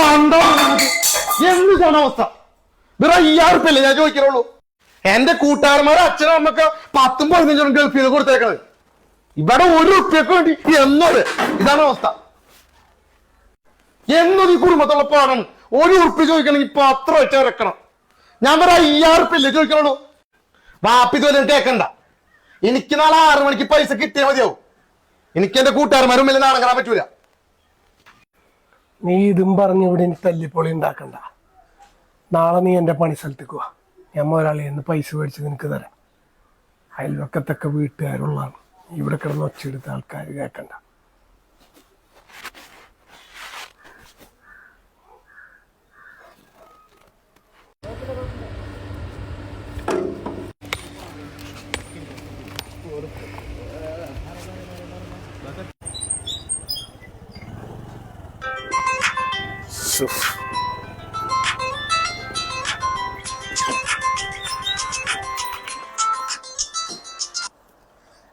എന്താണ് അവസ്ഥ? വേറെ അയ്യായിരം ഞാൻ ചോദിക്കണുള്ളൂ എന്റെ കൂട്ടുകാരന്മാരെ അച്ഛനും അമ്മയ്ക്ക് പത്തും പതിനഞ്ചും ഗൾഫിൽ നിന്ന് കൊടുത്തേക്കണത്. ഇവിടെ ഒരു ഉറുപ്പ്യക്ക് വേണ്ടി എന്നത്. ഇതാണ് അവസ്ഥ. എന്നത് ഈ കുടുംബത്തുള്ള പാടാണ് ഒരു ഉറുപ്പ്യ ചോദിക്കണമെങ്കിൽ പത്രം വെച്ച് ഇറക്കണം ഞാൻ വേറെ അയ്യായിരം ഉറുപ്പില്ലേ ചോദിക്കണുള്ളൂ വാപ്പി ഇതുവരെ കേക്കണ്ട എനിക്ക് നാളെ ആറു മണിക്ക് പൈസ കിട്ടിയാൽ മതിയാവും. എനിക്ക് എന്റെ കൂട്ടുകാരന്മാരും വലിയ കാണാൻ പറ്റൂല. നീ ഇതും പറഞ്ഞ് ഇവിടെ എനിക്ക് തല്ലിപ്പൊളി ഉണ്ടാക്കണ്ട. നാളെ നീ എന്റെ പണി സ്ഥലത്തേക്ക് വാ. ഞാൻ ഒരാളെ നിന്ന് പൈസ മേടിച്ച് നിനക്ക് തരാം. അയൽവക്കത്തൊക്കെ വീട്ടുകാരുള്ളതാണ്. ഇവിടെ കിടന്ന് ഒച്ചയെടുത്ത ആൾക്കാർ കേൾക്കണ്ട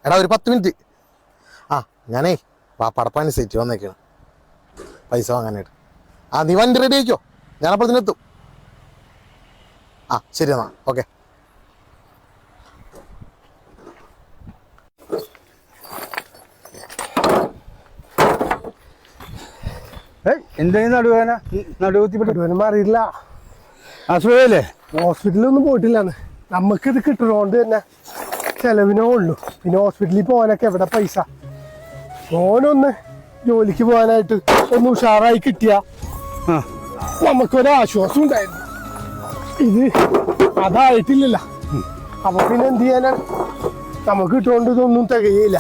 എടാ ഒരു പത്ത് മിനിറ്റ്. ആ ഞാനേ പടപ്പാനി സെറ്റ് വന്നേക്കാണ്. പൈസ വാങ്ങാനായിട്ട്. ആ നീ വണ്ടി റെഡി ആയിക്കോ? ഞാനപ്പോൾ എത്തും ആ ശരി എന്നാ. ഓക്കെ എന്തായാലും നടുവേന നടുവത്തിപ്പെട്ടു ഇതുവരെ മാറിയില്ല അസുഖല്ലേ ഹോസ്പിറ്റലൊന്നും പോയിട്ടില്ലാന്ന്. നമുക്കിത് കിട്ടണോണ്ട് തന്നെ ചെലവിനേ ഉള്ളൂ. പിന്നെ ഹോസ്പിറ്റലിൽ പോകാനൊക്കെ എവിടെ പൈസ? ഓനൊന്ന് ജോലിക്ക് പോകാനായിട്ട് ഒന്ന് ഉഷാറായി കിട്ടിയ നമുക്കൊരാശ്വാസം നമുക്കൊരു ആശ്വാസം ഉണ്ടായിരുന്നു. ഇത് അതായിട്ടില്ലല്ല. അപ്പൊ പിന്നെ എന്ത് ചെയ്യാനാണ് നമുക്ക് കിട്ടുകൊണ്ട് ഇതൊന്നും തികയില്ല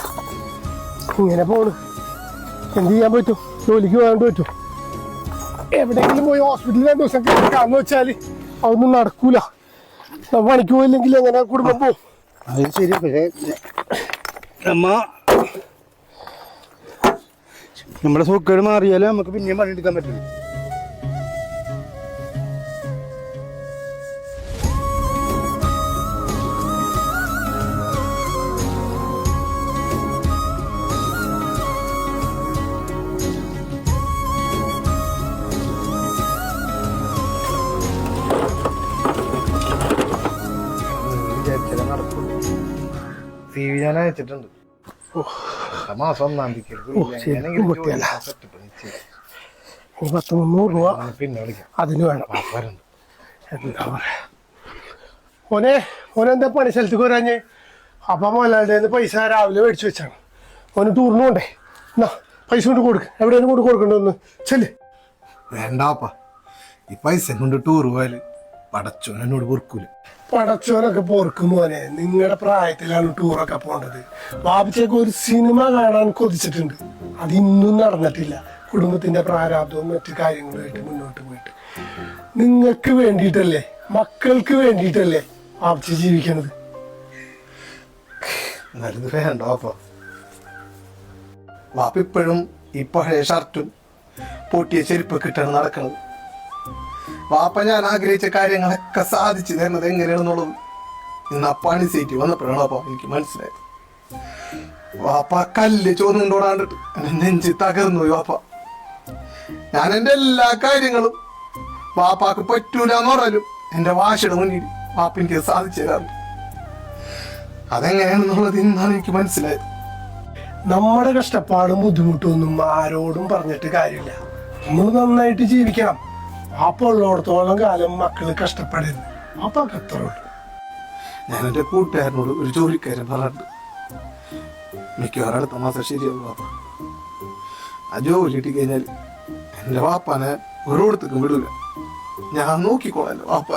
ഇങ്ങനെ പോണ്. എന്ത് ചെയ്യാൻ പറ്റും? ജോലിക്ക് പോകാണ്ട് പറ്റും? എവിടെയെങ്കിലും പോയി ഹോസ്പിറ്റലിൽ രണ്ടു ദിവസം കിടക്കാന്ന് വെച്ചാൽ അതൊന്നും നടക്കൂല. പണിക്ക് പോയില്ലെങ്കിൽ എങ്ങനെ കുടുംബം അത് ശരി പക്ഷേ നമ്മ നമ്മുടെ സുഖം മാറിയാലേ നമുക്ക് പിന്നെയും പണിയെടുക്കാൻ പറ്റുള്ളൂ. വിചാരിച്ചാലേ നടക്കുള്ളൂ സി വി ഞാൻ അയച്ചിട്ടുണ്ട്. അടുത്ത മാസം ഒന്നാം തീയതി ഓ, ശരിക്കും പൊട്ടിയല്ല. ഈ പത്ത് മുന്നൂറ് രൂപ പിന്നെ വിളിക്കാം. അതിന് വേണം. എന്താ പറയാ? ഓനെ ഓനെന്താ പണി? സ്ഥലത്തേക്ക് വരാഞ്ഞ്. അപ്പൊ മോലാളുടെ പൈസ രാവിലെ മേടിച്ചു വെച്ചാണ്. ഓന് ടൂറിന് പോണ്ടേ? എന്നാ പൈസ കൊണ്ട് കൊടുക്ക. എവിടെയാണ് കൊണ്ട് കൊടുക്കണ്ടോന്ന് ചെല്ല്. വേണ്ടാപ്പാ. ഈ പൈസ കൊണ്ട് ടൂർ പോയാൽ പടച്ചോൻ എന്നോട് പൊറുക്കൂല. പടച്ചോനൊക്കെ പൊറുക്കുമോനെ മോനെ. നിങ്ങളുടെ പ്രായത്തിലാണ് ടൂറൊക്കെ പോണ്ടത്. ബാബിച്ചേക്ക് ഒരു സിനിമ കാണാൻ കൊതിച്ചിട്ടുണ്ട്. അത് ഇന്നും നടന്നിട്ടില്ല. കുടുംബത്തിന്റെ പ്രാരാബ്ദവും മറ്റു കാര്യങ്ങളുമായിട്ട് മുന്നോട്ട് പോയിട്ട്. നിങ്ങൾക്ക് വേണ്ടിയിട്ടല്ലേ? മക്കൾക്ക് വേണ്ടിയിട്ടല്ലേ ബാബിച്ച ജീവിക്കണത്? നല്ലത് വേണ്ട വാപ്പ. വാപ്പ ഇപ്പോഴും ഈ പഴയ ഷർട്ടും പൊട്ടിയ ചെരുപ്പൊക്കെ ഇട്ടാണ് നടക്കുന്നത് വാപ്പ ഞാൻ ആഗ്രഹിച്ച കാര്യങ്ങളൊക്കെ സാധിച്ചു തരുന്നത് എങ്ങനെയാണെന്നുള്ളത് ഇന്ന് അപ്പാണി സീറ്റ് വന്നപ്പോഴാണോ എനിക്ക് മനസ്സിലായത്. വാപ്പ കല്ല് ചോന്നുകൊണ്ടോടാണ്ടിട്ട് എന്നെ നെഞ്ചി തകർന്നു വാപ്പ ഞാൻ എന്റെ എല്ലാ കാര്യങ്ങളും വാപ്പാക്ക് പറ്റൂല എന്ന് പറഞ്ഞാലും വാശയുടെ മുന്നിൽ വാപ്പ എനിക്ക് സാധിച്ചു തരാറുണ്ട്. അതെങ്ങനെയാണെന്നുള്ളത് ഇന്നാണ് എനിക്ക് മനസ്സിലായത്. നമ്മുടെ കഷ്ടപ്പാടും ബുദ്ധിമുട്ടും ഒന്നും ആരോടും പറഞ്ഞിട്ട് കാര്യമില്ല. നമ്മൾ നന്നായിട്ട് ജീവിക്കണം. വാപ്പ ഉള്ളിടത്തോളം കാലം മക്കൾ കഷ്ടപ്പെടരുത്. അപ്പൊക്കെ അത്ര ഞാൻ എന്റെ കൂട്ടുകാരനോട് ഒരു ജോലിക്കാരൻ പറഞ്ഞു മിക്കവാറും അടുത്ത മാസം ശരിയാവും ആ ജോലി കിട്ടി കഴിഞ്ഞാൽ എന്റെ വാപ്പാനെ ഒരിടത്തേക്കും വിടൂല. ഞാൻ നോക്കിക്കോളാം എന്റെ വാപ്പ